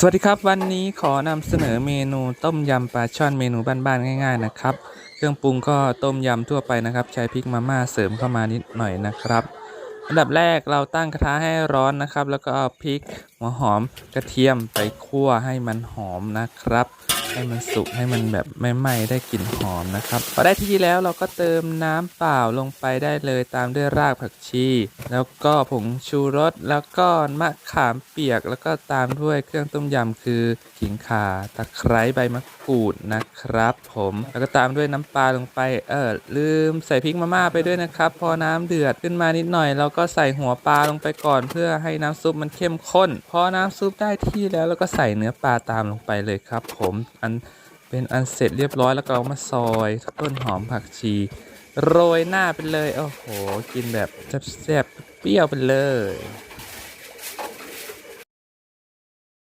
สวัสดีครับวันนี้ขอนำเสนอเมนูต้มยำปลาช่อนเมนูบ้านๆง่าย ๆ นะครับ เครื่องปรุงก็ต้มยำทั่วไปนะครับ ใช้พริกมาม่าเสริมเข้ามานิดหน่อยนะครับ อันดับแรกเราตั้งกระทะให้ร้อนนะครับ แล้วก็เอาพริกหัวหอมกระเทียมไปคั่วให้มันหอมนะครับ ให้มันสุกให้มันแบบไม่ไหม้ได้กลิ่นหอมนะครับพอได้ที่แล้วเราก็เติมน้ำเปล่าลงไปได้เลยตามด้วยรากผักชี แล้วก็ผงชูรสแล้วก็มะขามเปียก แล้วก็ตามด้วยเครื่องต้มยำคือขิงข่าตะไคร้ใบมะกรูดนะครับ ผมแล้วก็ตามด้วยน้ำปลาลงไปเออลืมใส่พริกมาม่าไปด้วยนะครับ พอน้ำเดือดขึ้นมานิดหน่อยเราก็ใส่หัวปลาลงไปก่อนเพื่อให้น้ำซุปมันเข้มข้น พอน้ำซุปได้ที่แล้วเราก็ใส่เนื้อปลาตามลงไปเลยครับ ผมอันเป็นอันเสร็จเรียบร้อยแล้วก็เอามาซอยต้นหอมผักชี โรยหน้าไปเลย โอ้โห กินแบบแซ่บๆเปรี้ยวไปเลย